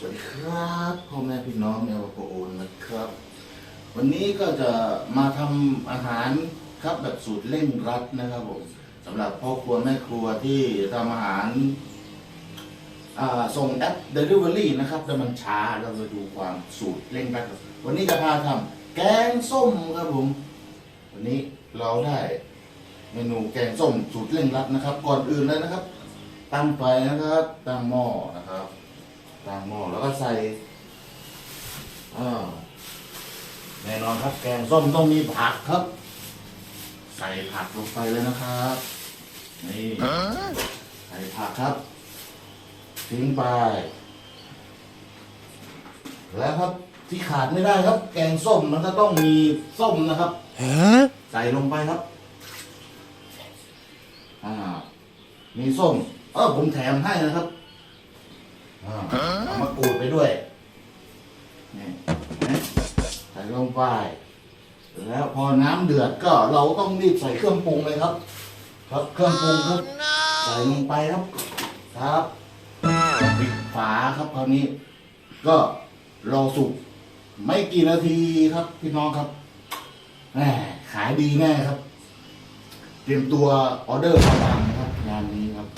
สวัสดีครับพ่อแม่พี่น้องเอลโกโอนนะครับ วันนี้ก็จะมาทำอาหารครับแบบสูตรเร่งรัดนะครับผมสำหรับพ่อครัวแม่ครัวที่ทำอาหาราส่งแอป Delivery นะครับแต่มันช้าเราจะดูความสูตรเร่งรัดวันนี้จะพาทำแกงส้มครับผม วันนี้เราได้เมนูแกงส้มสูตรเร่งรัดนะครับ ก่อนอื่นเลยนะครับ ตั้งไฟนะครับตั้งหม้อนะครับ ตั้งหม้อแล้วก็ใส่อ่าแน่นอนครับ แกงส้มต้องมีผักครับ ใส่ผักลงไปเลยนะครับนี่ใส่ผักครับ ทิ้งไป แล้วครับที่ขาดไม่ได้ครับ แกงส้มมันก็ต้องมีส้มนะครับใส่ลงไปครับอ่ามีส้ม เออผมแถมให้นะครับอ่า เอามากรูดไปด้วยนี่นะใส่ลงไป แล้วพอน้ำเดือดก็เราต้องรีบใส่เครื่องปรุงเลยครับ ครับเครื่องปรุงครับ ใส่ลงไปครับ ครับปิดฝาครับคราวนี้ ก็รอสุกไม่กี่นาทีครับ พี่น้องครับแหมขายดีแน่ครับ เตรียมตัวออเดอร์มาทำนะครับงานนี้ครับ